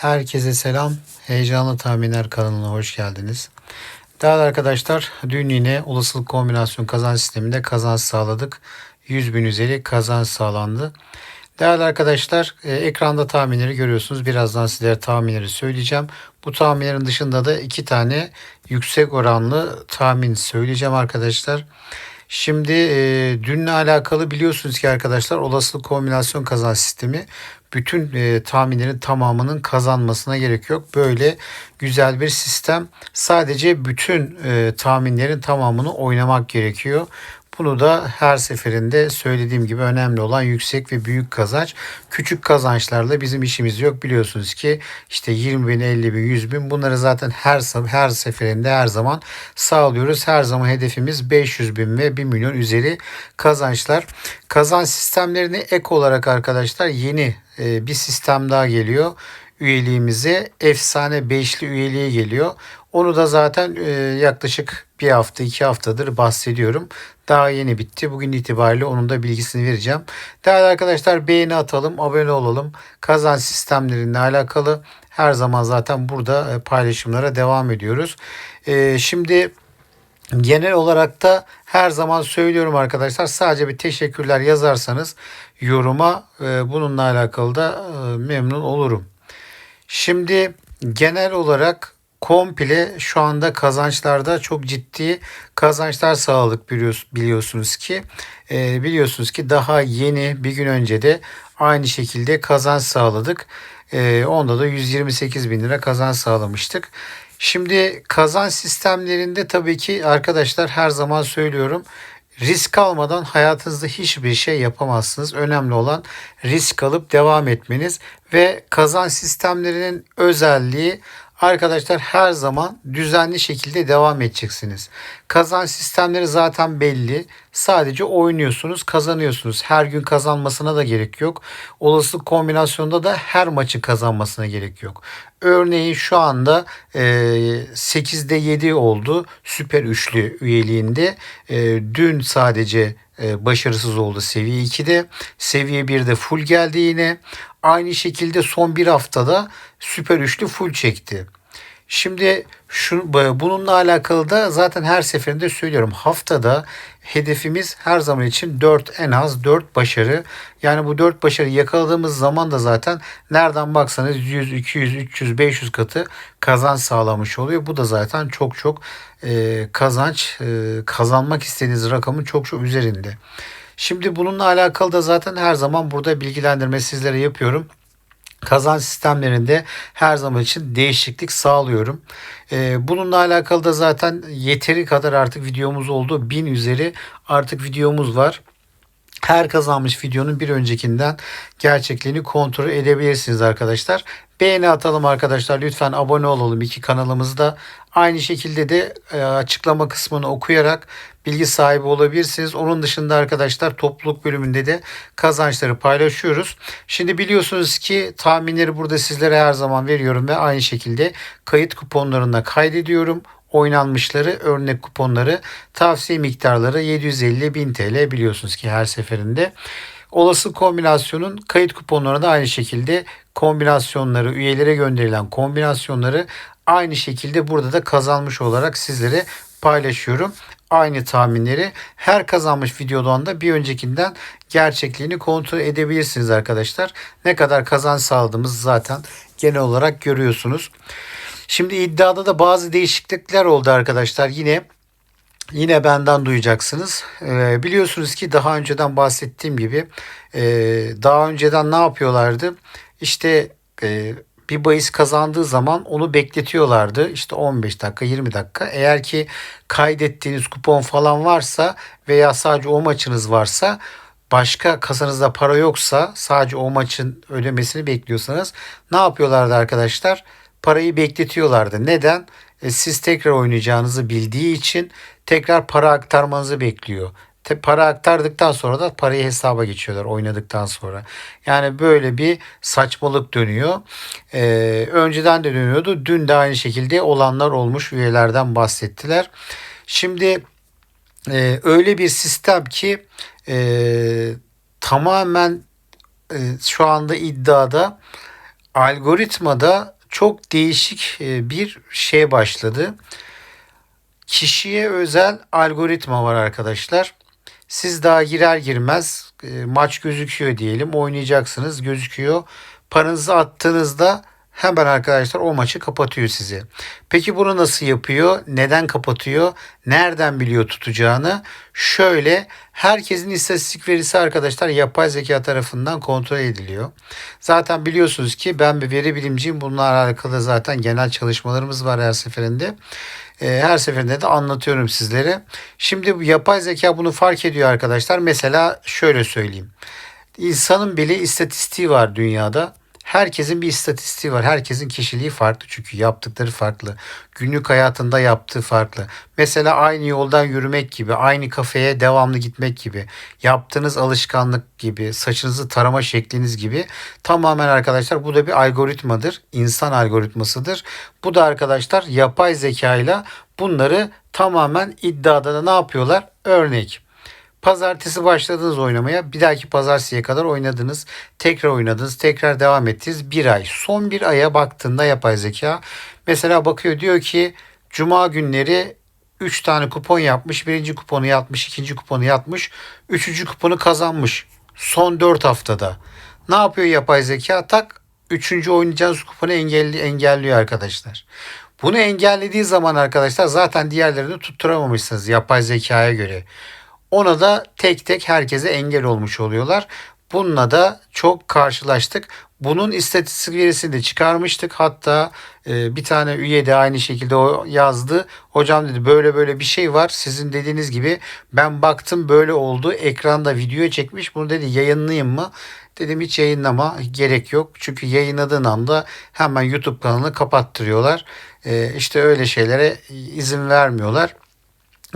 Herkese selam. Heyecanlı Tahminler kanalına hoş geldiniz. Değerli arkadaşlar, dün yine olasılık kombinasyon kazanç sisteminde kazanç sağladık. 100 bin üzeri kazanç sağlandı. Değerli arkadaşlar, e, ekranda tahminleri görüyorsunuz. Birazdan sizlere tahminleri söyleyeceğim. Bu tahminlerin dışında da iki tane yüksek oranlı tahmin söyleyeceğim arkadaşlar. Şimdi e, dünle alakalı biliyorsunuz ki arkadaşlar olasılık kombinasyon kazanç sistemi bütün e, tahminlerin tamamının kazanmasına gerek yok. Böyle güzel bir sistem. Sadece bütün e, tahminlerin tamamını oynamak gerekiyor. Bunu da her seferinde söylediğim gibi önemli olan yüksek ve büyük kazanç. Küçük kazançlarla bizim işimiz yok. Biliyorsunuz ki işte 20 bin, 50 bin, 100 bin bunları zaten her her seferinde her zaman sağlıyoruz. Her zaman hedefimiz 500 bin ve 1 milyon üzeri kazançlar. Kazanç sistemlerine ek olarak arkadaşlar yeni e, bir sistem daha geliyor üyeliğimize efsane beşli üyeliğe geliyor. Onu da zaten e, yaklaşık bir hafta iki haftadır bahsediyorum. Daha yeni bitti. Bugün itibariyle onun da bilgisini vereceğim. Değerli arkadaşlar beğeni atalım, abone olalım. Kazanç sistemlerinle alakalı her zaman zaten burada e, paylaşımlara devam ediyoruz. E, şimdi Genel olarak da her zaman söylüyorum arkadaşlar sadece bir teşekkürler yazarsanız yoruma e, bununla alakalı da e, memnun olurum. Şimdi genel olarak komple şu anda kazançlarda çok ciddi kazançlar sağladık biliyorsunuz ki. E, biliyorsunuz ki daha yeni bir gün önce de aynı şekilde kazanç sağladık. E, onda da 128 bin lira kazanç sağlamıştık. Şimdi kazanç sistemlerinde tabii ki arkadaşlar her zaman söylüyorum risk almadan hayatınızda hiçbir şey yapamazsınız. Önemli olan risk alıp devam etmeniz ve kazanç sistemlerinin özelliği Arkadaşlar her zaman düzenli şekilde devam edeceksiniz. Kazanç sistemleri zaten belli. Sadece oynuyorsunuz, kazanıyorsunuz. Her gün kazanmasına da gerek yok. Olasılık kombinasyonda da her maçı kazanmasına gerek yok. Örneğin şu anda e, 8'de 7 oldu süper üçlü üyeliğinde. E, dün sadece e, başarısız oldu seviye 2'de. Seviye 1'de full geldi yine. Aynı şekilde son bir haftada süper üçlü full çekti. Şimdi şu, bununla alakalı da zaten her seferinde söylüyorum. Haftada hedefimiz her zaman için 4 en az 4 başarı. Yani bu 4 başarı yakaladığımız zaman da zaten nereden baksanız 100, 200, 300, 500 katı kazanç sağlamış oluyor. Bu da zaten çok çok e, kazanç e, kazanmak istediğiniz rakamın çok çok üzerinde. Şimdi bununla alakalı da zaten her zaman burada bilgilendirme sizlere yapıyorum kazanç sistemlerinde her zaman için değişiklik sağlıyorum. Ee, bununla alakalı da zaten yeteri kadar artık videomuz oldu. Bin üzeri artık videomuz var. Her kazanmış videonun bir öncekinden gerçekliğini kontrol edebilirsiniz arkadaşlar. Beğeni atalım arkadaşlar. Lütfen abone olalım iki kanalımızda. Aynı şekilde de e, açıklama kısmını okuyarak bilgi sahibi olabilirsiniz. Onun dışında arkadaşlar topluluk bölümünde de kazançları paylaşıyoruz. Şimdi biliyorsunuz ki tahminleri burada sizlere her zaman veriyorum ve aynı şekilde kayıt kuponlarına kaydediyorum oynanmışları örnek kuponları tavsiye miktarları 750 1000 TL biliyorsunuz ki her seferinde. Olası kombinasyonun kayıt kuponlarına da aynı şekilde kombinasyonları üyelere gönderilen kombinasyonları aynı şekilde burada da kazanmış olarak sizlere paylaşıyorum. Aynı tahminleri her kazanmış videodan da bir öncekinden gerçekliğini kontrol edebilirsiniz arkadaşlar. Ne kadar kazanç sağladığımız zaten genel olarak görüyorsunuz. Şimdi iddiada da bazı değişiklikler oldu arkadaşlar. Yine yine benden duyacaksınız. Ee, biliyorsunuz ki daha önceden bahsettiğim gibi e, daha önceden ne yapıyorlardı? İşte e, bir bahis kazandığı zaman onu bekletiyorlardı. İşte 15 dakika 20 dakika. Eğer ki kaydettiğiniz kupon falan varsa veya sadece o maçınız varsa başka kasanızda para yoksa sadece o maçın ödemesini bekliyorsanız ne yapıyorlardı arkadaşlar? Parayı bekletiyorlardı. Neden? E, siz tekrar oynayacağınızı bildiği için tekrar para aktarmanızı bekliyor para aktardıktan sonra da parayı hesaba geçiyorlar oynadıktan sonra. Yani böyle bir saçmalık dönüyor. Ee, önceden de dönüyordu. Dün de aynı şekilde olanlar olmuş üyelerden bahsettiler. Şimdi e, öyle bir sistem ki e, tamamen e, şu anda iddiada algoritmada çok değişik e, bir şey başladı. Kişiye özel algoritma var arkadaşlar. Siz daha girer girmez e, maç gözüküyor diyelim oynayacaksınız gözüküyor. Paranızı attığınızda hemen arkadaşlar o maçı kapatıyor sizi. Peki bunu nasıl yapıyor? Neden kapatıyor? Nereden biliyor tutacağını? Şöyle herkesin istatistik verisi arkadaşlar yapay zeka tarafından kontrol ediliyor. Zaten biliyorsunuz ki ben bir veri bilimciyim. Bununla alakalı zaten genel çalışmalarımız var her seferinde. Ee, her seferinde de anlatıyorum sizlere. Şimdi yapay zeka bunu fark ediyor arkadaşlar. Mesela şöyle söyleyeyim. İnsanın bile istatistiği var dünyada. Herkesin bir istatistiği var. Herkesin kişiliği farklı çünkü yaptıkları farklı. Günlük hayatında yaptığı farklı. Mesela aynı yoldan yürümek gibi, aynı kafeye devamlı gitmek gibi, yaptığınız alışkanlık gibi, saçınızı tarama şekliniz gibi tamamen arkadaşlar bu da bir algoritmadır. İnsan algoritmasıdır. Bu da arkadaşlar yapay zeka ile bunları tamamen iddiada da ne yapıyorlar? Örnek Pazartesi başladınız oynamaya. Bir dahaki pazartesiye kadar oynadınız. Tekrar oynadınız. Tekrar devam ettiniz. Bir ay. Son bir aya baktığında yapay zeka mesela bakıyor diyor ki Cuma günleri 3 tane kupon yapmış. Birinci kuponu yatmış. ikinci kuponu yatmış. Üçüncü kuponu kazanmış. Son 4 haftada. Ne yapıyor yapay zeka? Tak üçüncü oynayacağınız kuponu engelli, engelliyor arkadaşlar. Bunu engellediği zaman arkadaşlar zaten diğerlerini tutturamamışsınız yapay zekaya göre. Ona da tek tek herkese engel olmuş oluyorlar. Bununla da çok karşılaştık. Bunun istatistik verisini de çıkarmıştık. Hatta e, bir tane üye de aynı şekilde o yazdı. Hocam dedi böyle böyle bir şey var. Sizin dediğiniz gibi ben baktım böyle oldu. Ekranda video çekmiş. Bunu dedi yayınlayayım mı? Dedim hiç yayınlama gerek yok. Çünkü yayınladığın anda hemen YouTube kanalını kapattırıyorlar. E, işte öyle şeylere izin vermiyorlar.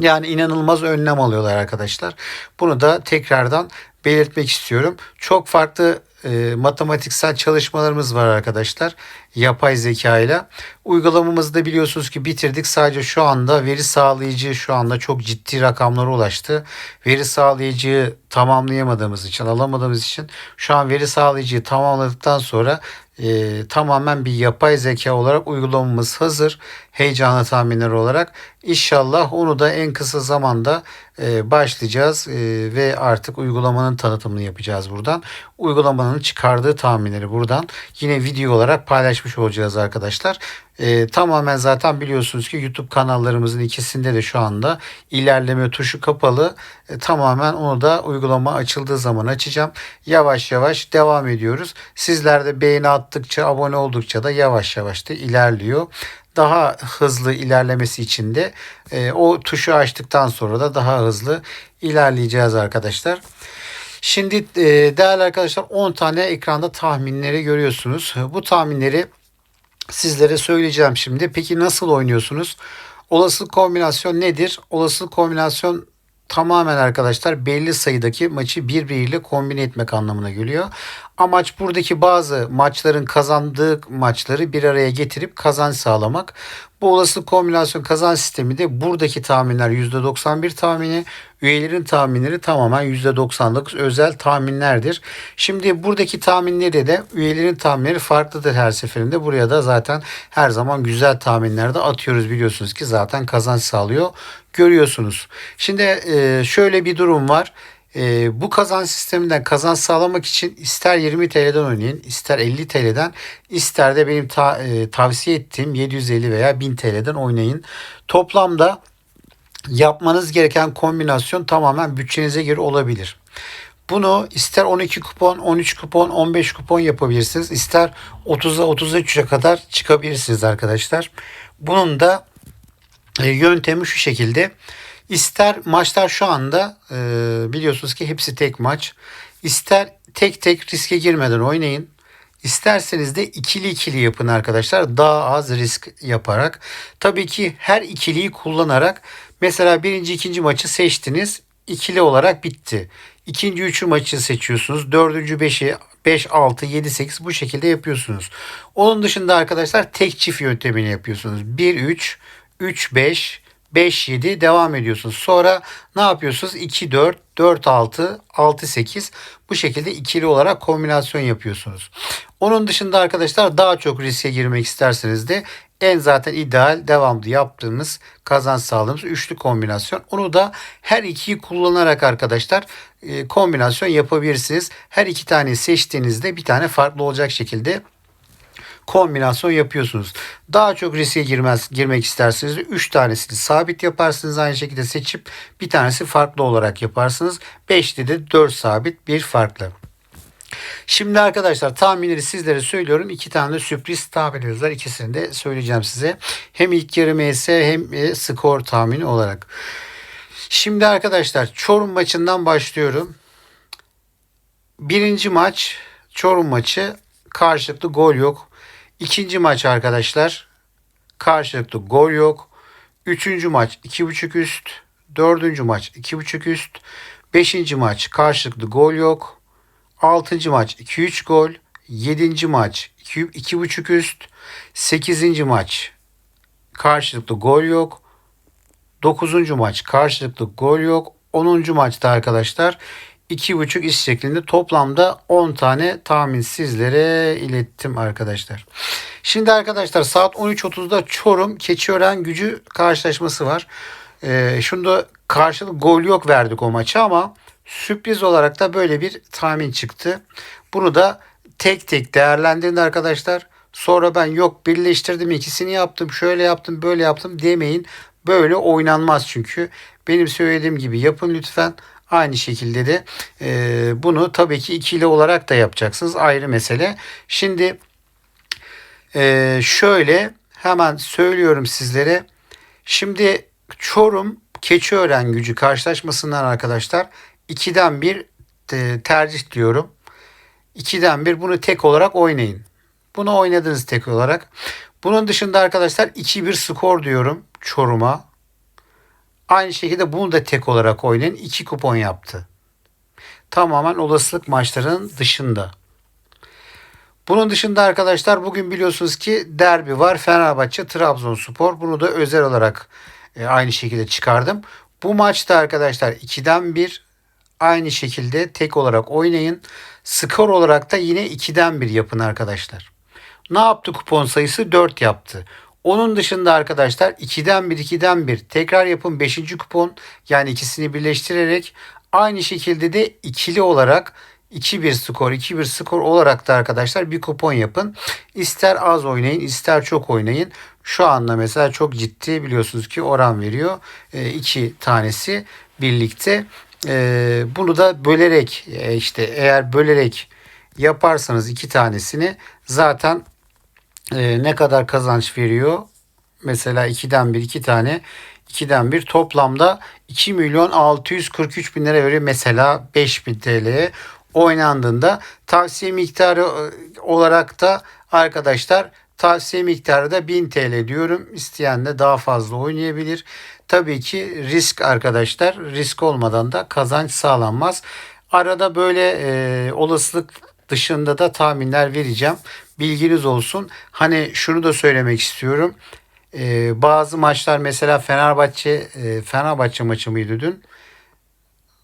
Yani inanılmaz önlem alıyorlar arkadaşlar. Bunu da tekrardan belirtmek istiyorum. Çok farklı e, matematiksel çalışmalarımız var arkadaşlar. Yapay zeka ile. Uygulamamızı da biliyorsunuz ki bitirdik. Sadece şu anda veri sağlayıcı şu anda çok ciddi rakamlara ulaştı. Veri sağlayıcıyı tamamlayamadığımız için, alamadığımız için şu an veri sağlayıcıyı tamamladıktan sonra e, tamamen bir yapay zeka olarak uygulamamız hazır. Heyecanlı tahminler olarak. İnşallah onu da en kısa zamanda e, başlayacağız e, ve artık uygulamanın tanıtımını yapacağız buradan. Uygulamanın çıkardığı tahminleri buradan yine video olarak paylaşmış olacağız arkadaşlar. E, tamamen zaten biliyorsunuz ki YouTube kanallarımızın ikisinde de şu anda ilerleme tuşu kapalı. E, tamamen onu da uygulama açıldığı zaman açacağım. Yavaş yavaş devam ediyoruz. Sizler de beğeni attıkça, abone oldukça da yavaş yavaş da ilerliyor daha hızlı ilerlemesi için de e, o tuşu açtıktan sonra da daha hızlı ilerleyeceğiz arkadaşlar. Şimdi e, değerli arkadaşlar 10 tane ekranda tahminleri görüyorsunuz. Bu tahminleri sizlere söyleyeceğim şimdi. Peki nasıl oynuyorsunuz? Olasılık kombinasyon nedir? Olasılık kombinasyon tamamen arkadaşlar belli sayıdaki maçı birbiriyle kombine etmek anlamına geliyor. Amaç buradaki bazı maçların kazandığı maçları bir araya getirip kazanç sağlamak. Bu olasılık kombinasyon kazanç sistemi de buradaki tahminler %91 tahmini, üyelerin tahminleri tamamen %99 özel tahminlerdir. Şimdi buradaki tahminleri de üyelerin tahminleri farklıdır her seferinde. Buraya da zaten her zaman güzel tahminler de atıyoruz biliyorsunuz ki zaten kazanç sağlıyor. Görüyorsunuz. Şimdi şöyle bir durum var. E, bu kazanç sisteminden kazanç sağlamak için ister 20 TL'den oynayın, ister 50 TL'den, ister de benim e, tavsiye ettiğim 750 veya 1000 TL'den oynayın. Toplamda yapmanız gereken kombinasyon tamamen bütçenize göre olabilir. Bunu ister 12 kupon, 13 kupon, 15 kupon yapabilirsiniz. İster 30'a 33'e kadar çıkabilirsiniz arkadaşlar. Bunun da e, yöntemi şu şekilde. İster maçlar şu anda e, biliyorsunuz ki hepsi tek maç. İster tek tek riske girmeden oynayın. İsterseniz de ikili ikili yapın arkadaşlar. Daha az risk yaparak. Tabii ki her ikiliyi kullanarak mesela birinci ikinci maçı seçtiniz. ikili olarak bitti. İkinci üçü maçı seçiyorsunuz. Dördüncü beşi 5, 6, 7, 8 bu şekilde yapıyorsunuz. Onun dışında arkadaşlar tek çift yöntemini yapıyorsunuz. 1, 3, 3, 5, 5-7 devam ediyorsunuz. Sonra ne yapıyorsunuz? 2-4, 4-6, 6-8 bu şekilde ikili olarak kombinasyon yapıyorsunuz. Onun dışında arkadaşlar daha çok riske girmek isterseniz de en zaten ideal devamlı yaptığımız kazanç sağladığımız üçlü kombinasyon. Onu da her ikiyi kullanarak arkadaşlar e, kombinasyon yapabilirsiniz. Her iki tane seçtiğinizde bir tane farklı olacak şekilde kombinasyon yapıyorsunuz. Daha çok riske girmez, girmek isterseniz 3 tanesini sabit yaparsınız. Aynı şekilde seçip bir tanesi farklı olarak yaparsınız. 5'te de 4 sabit bir farklı. Şimdi arkadaşlar tahminleri sizlere söylüyorum. İki tane de sürpriz tahminimiz var. İkisini de söyleyeceğim size. Hem ilk yarı MS hem e, skor tahmini olarak. Şimdi arkadaşlar Çorum maçından başlıyorum. Birinci maç Çorum maçı karşılıklı gol yok. İkinci maç arkadaşlar karşılıklı gol yok. Üçüncü maç 2.5 üst. Dördüncü maç 2.5 üst. Beşinci maç karşılıklı gol yok. Altıncı maç 2-3 gol. Yedinci maç 2.5 üst. Sekizinci maç karşılıklı gol yok. Dokuzuncu maç karşılıklı gol yok. Onuncu maçta arkadaşlar 2.5 iş şeklinde toplamda 10 tane tahmin sizlere ilettim arkadaşlar. Şimdi arkadaşlar saat 13.30'da Çorum Keçiören gücü karşılaşması var. Ee, şunda karşılık gol yok verdik o maçı ama sürpriz olarak da böyle bir tahmin çıktı. Bunu da tek tek değerlendirin arkadaşlar. Sonra ben yok birleştirdim ikisini yaptım şöyle yaptım böyle yaptım demeyin. Böyle oynanmaz çünkü. Benim söylediğim gibi yapın lütfen. Aynı şekilde de e, bunu tabii ki ikili olarak da yapacaksınız. Ayrı mesele. Şimdi e, şöyle hemen söylüyorum sizlere. Şimdi Çorum Keçiören gücü karşılaşmasından arkadaşlar 2'den 1 e, tercih diyorum. 2'den 1 bunu tek olarak oynayın. Bunu oynadınız tek olarak. Bunun dışında arkadaşlar 2-1 skor diyorum Çorum'a. Aynı şekilde bunu da tek olarak oynayın. 2 kupon yaptı. Tamamen olasılık maçlarının dışında. Bunun dışında arkadaşlar bugün biliyorsunuz ki derbi var. Fenerbahçe Trabzonspor. Bunu da özel olarak e, aynı şekilde çıkardım. Bu maçta arkadaşlar 2'den 1 aynı şekilde tek olarak oynayın. Skor olarak da yine 2'den 1 yapın arkadaşlar. Ne yaptı kupon sayısı? 4 yaptı. Onun dışında arkadaşlar 2'den 1 2'den 1 tekrar yapın 5. kupon yani ikisini birleştirerek aynı şekilde de ikili olarak 2-1 skor 2-1 skor olarak da arkadaşlar bir kupon yapın. İster az oynayın ister çok oynayın. Şu anda mesela çok ciddi biliyorsunuz ki oran veriyor. E, iki tanesi birlikte. E, bunu da bölerek e, işte eğer bölerek yaparsanız iki tanesini zaten e, ne kadar kazanç veriyor? Mesela 2'den 1 2 tane 2'den 1 toplamda 2 milyon 643 bin lira veriyor. Mesela 5 bin TL'ye oynandığında tavsiye miktarı e, olarak da arkadaşlar tavsiye miktarı da 1000 TL diyorum. İsteyen de daha fazla oynayabilir. Tabii ki risk arkadaşlar risk olmadan da kazanç sağlanmaz. Arada böyle e, olasılık dışında da tahminler vereceğim. Bilginiz olsun. Hani şunu da söylemek istiyorum. Ee, bazı maçlar mesela Fenerbahçe e, Fenerbahçe maçı mıydı dün?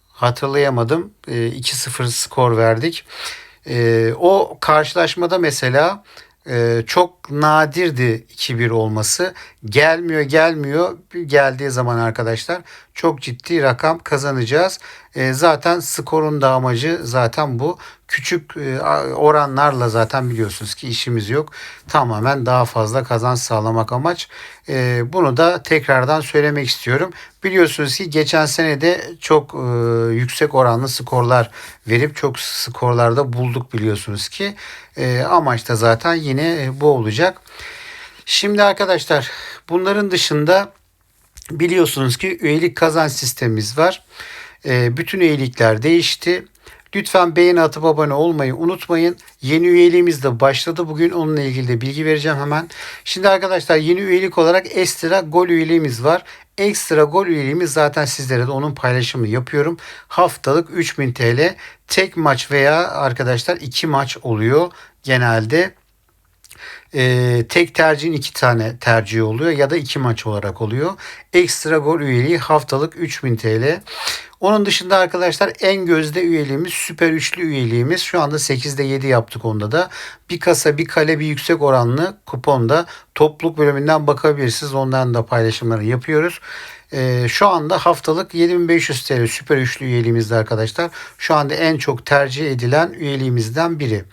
Hatırlayamadım. E, 2-0 skor verdik. E, o karşılaşmada mesela e, çok nadirdi 2-1 olması. Gelmiyor gelmiyor. Geldiği zaman arkadaşlar çok ciddi rakam kazanacağız. E, zaten skorun da amacı zaten bu. Küçük e, oranlarla zaten biliyorsunuz ki işimiz yok. Tamamen daha fazla kazanç sağlamak amaç. E, bunu da tekrardan söylemek istiyorum. Biliyorsunuz ki geçen sene de çok e, yüksek oranlı skorlar verip çok skorlarda bulduk biliyorsunuz ki. Amaç da zaten yine bu olacak. Şimdi arkadaşlar bunların dışında biliyorsunuz ki üyelik kazanç sistemimiz var. Bütün üyelikler değişti. Lütfen beğeni atıp abone olmayı unutmayın. Yeni üyeliğimiz de başladı. Bugün onunla ilgili de bilgi vereceğim hemen. Şimdi arkadaşlar yeni üyelik olarak ekstra gol üyeliğimiz var. Ekstra gol üyeliğimiz zaten sizlere de onun paylaşımını yapıyorum. Haftalık 3000 TL tek maç veya arkadaşlar iki maç oluyor genelde. E, tek tercihin iki tane tercih oluyor ya da iki maç olarak oluyor. Ekstra gol üyeliği haftalık 3000 TL. Onun dışında arkadaşlar en gözde üyeliğimiz süper üçlü üyeliğimiz. Şu anda 8'de 7 yaptık onda da. Bir kasa bir kale bir yüksek oranlı kuponda topluluk bölümünden bakabilirsiniz. Ondan da paylaşımları yapıyoruz. Ee, şu anda haftalık 7500 TL süper üçlü üyeliğimizde arkadaşlar. Şu anda en çok tercih edilen üyeliğimizden biri.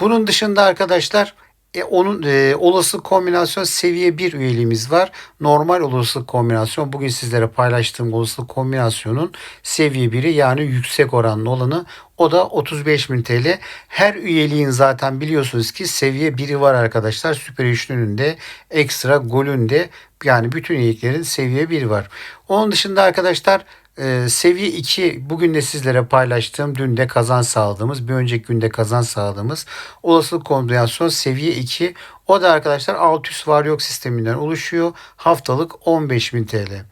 Bunun dışında arkadaşlar e, onun e, olası kombinasyon seviye 1 üyeliğimiz var. Normal olasılık kombinasyon bugün sizlere paylaştığım olasılık kombinasyonun seviye 1'i yani yüksek oranlı olanı o da 35.000 TL. Her üyeliğin zaten biliyorsunuz ki seviye 1'i var arkadaşlar. Süper üçlünün de ekstra golün de yani bütün üyeliklerin seviye 1 var. Onun dışında arkadaşlar ee, seviye 2 bugün de sizlere paylaştığım dün de kazan sağladığımız bir önceki günde kazan sağladığımız olasılık kombinasyon seviye 2 o da arkadaşlar alt üst var yok sisteminden oluşuyor. Haftalık 15.000 TL.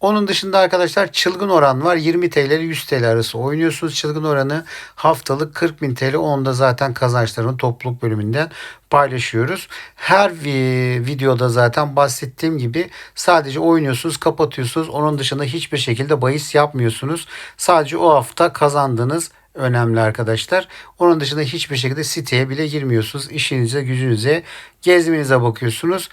Onun dışında arkadaşlar çılgın oran var. 20 TL ile 100 TL arası oynuyorsunuz. Çılgın oranı haftalık 40 bin TL. Onda zaten kazançlarını topluluk bölümünden paylaşıyoruz. Her videoda zaten bahsettiğim gibi sadece oynuyorsunuz, kapatıyorsunuz. Onun dışında hiçbir şekilde bahis yapmıyorsunuz. Sadece o hafta kazandığınız önemli arkadaşlar. Onun dışında hiçbir şekilde siteye bile girmiyorsunuz. İşinize, gücünüze, gezmenize bakıyorsunuz.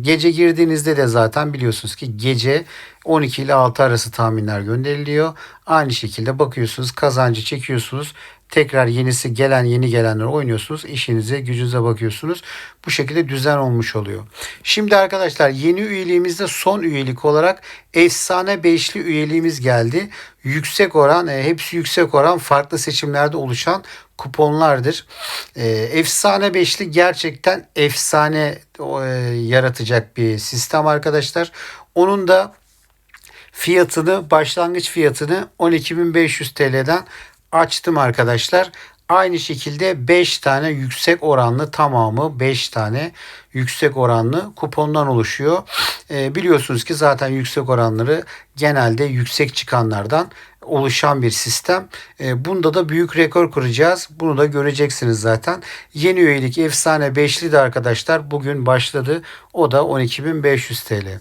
Gece girdiğinizde de zaten biliyorsunuz ki gece 12 ile 6 arası tahminler gönderiliyor. Aynı şekilde bakıyorsunuz, kazancı çekiyorsunuz tekrar yenisi gelen yeni gelenler oynuyorsunuz. İşinize gücünüze bakıyorsunuz. Bu şekilde düzen olmuş oluyor. Şimdi arkadaşlar yeni üyeliğimizde son üyelik olarak efsane beşli üyeliğimiz geldi. Yüksek oran e, hepsi yüksek oran farklı seçimlerde oluşan kuponlardır. E, efsane beşli gerçekten efsane e, yaratacak bir sistem arkadaşlar. Onun da fiyatını başlangıç fiyatını 12.500 TL'den açtım arkadaşlar. Aynı şekilde 5 tane yüksek oranlı tamamı 5 tane yüksek oranlı kupondan oluşuyor. E, biliyorsunuz ki zaten yüksek oranları genelde yüksek çıkanlardan oluşan bir sistem. E, bunda da büyük rekor kuracağız. Bunu da göreceksiniz zaten. Yeni üyelik efsane 5'li de arkadaşlar bugün başladı. O da 12.500 TL.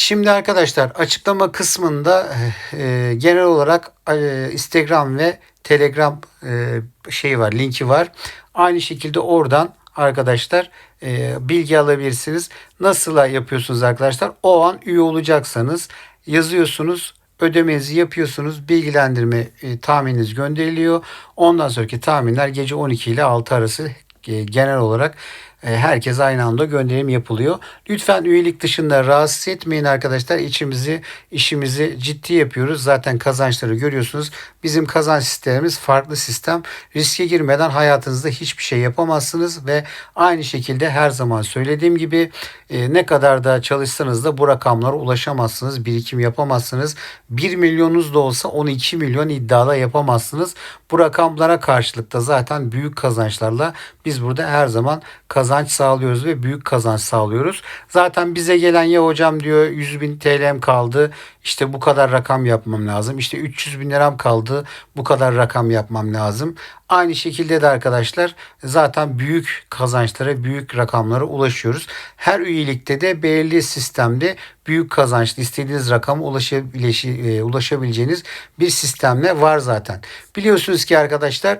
Şimdi arkadaşlar açıklama kısmında e, genel olarak e, Instagram ve Telegram e, şeyi var, linki var. Aynı şekilde oradan arkadaşlar e, bilgi alabilirsiniz. Nasıl yapıyorsunuz arkadaşlar? O an üye olacaksanız yazıyorsunuz ödemenizi yapıyorsunuz. Bilgilendirme e, tahmininiz gönderiliyor. Ondan sonraki tahminler gece 12 ile 6 arası e, genel olarak herkes aynı anda gönderim yapılıyor. Lütfen üyelik dışında rahatsız etmeyin arkadaşlar. İçimizi, işimizi ciddi yapıyoruz. Zaten kazançları görüyorsunuz. Bizim kazanç sistemimiz farklı sistem. Riske girmeden hayatınızda hiçbir şey yapamazsınız ve aynı şekilde her zaman söylediğim gibi e, ne kadar da çalışsanız da bu rakamlara ulaşamazsınız. Birikim yapamazsınız. 1 milyonunuz da olsa 12 milyon iddiada yapamazsınız. Bu rakamlara karşılık da zaten büyük kazançlarla biz burada her zaman kazanç sağlıyoruz ve büyük kazanç sağlıyoruz. Zaten bize gelen ya hocam diyor 100 bin TL'm kaldı işte bu kadar rakam yapmam lazım. İşte 300 bin liram kaldı bu kadar rakam yapmam lazım. Aynı şekilde de arkadaşlar zaten büyük kazançlara, büyük rakamlara ulaşıyoruz. Her üyelikte de belirli sistemde büyük kazançlı istediğiniz rakama e, ulaşabileceğiniz bir sistemle var zaten. Biliyorsunuz ki arkadaşlar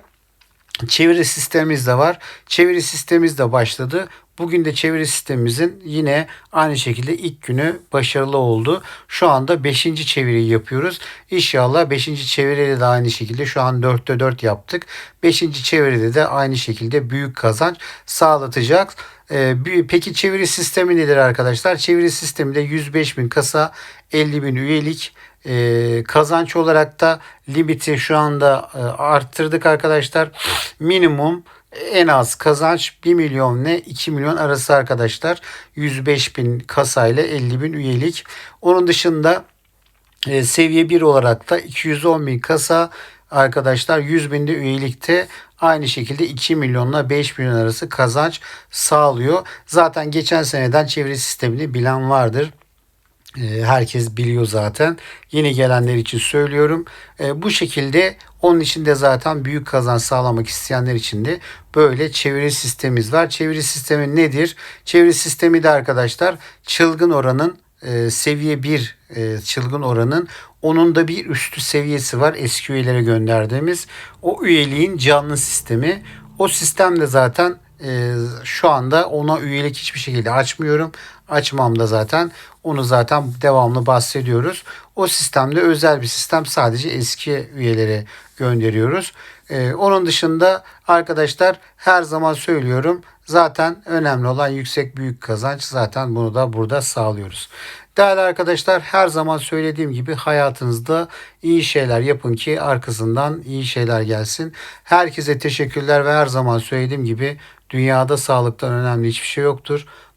Çeviri sistemimiz de var. Çeviri sistemimiz de başladı. Bugün de çeviri sistemimizin yine aynı şekilde ilk günü başarılı oldu. Şu anda 5. çeviriyi yapıyoruz. İnşallah 5. çeviriyle de aynı şekilde şu an 4'te 4 yaptık. 5. çeviride de aynı şekilde büyük kazanç sağlatacak. Ee, peki çeviri sistemi nedir arkadaşlar? Çeviri sistemi de 105 bin kasa, 50 bin üyelik, e, kazanç olarak da limiti şu anda e, arttırdık arkadaşlar. Minimum en az kazanç 1 milyon ne 2 milyon arası arkadaşlar. 105 bin kasayla 50 bin üyelik. Onun dışında e, seviye 1 olarak da 210 bin kasa arkadaşlar 100 binde üyelikte aynı şekilde 2 milyonla 5 milyon arası kazanç sağlıyor. Zaten geçen seneden çeviri sistemini bilen vardır. E, Herkes biliyor zaten. Yeni gelenler için söylüyorum. E, Bu şekilde onun için de zaten büyük kazanç sağlamak isteyenler için de böyle çeviri sistemimiz var. Çeviri sistemi nedir? Çeviri sistemi de arkadaşlar çılgın oranın e, seviye 1 e, çılgın oranın onun da bir üstü seviyesi var eski üyelere gönderdiğimiz. O üyeliğin canlı sistemi. O sistemde zaten e, şu anda ona üyelik hiçbir şekilde açmıyorum. Açmam da zaten onu zaten devamlı bahsediyoruz. O sistemde özel bir sistem sadece eski üyelere gönderiyoruz. E, onun dışında arkadaşlar her zaman söylüyorum zaten önemli olan yüksek büyük kazanç zaten bunu da burada sağlıyoruz. Değerli arkadaşlar her zaman söylediğim gibi hayatınızda iyi şeyler yapın ki arkasından iyi şeyler gelsin. Herkese teşekkürler ve her zaman söylediğim gibi dünyada sağlıktan önemli hiçbir şey yoktur.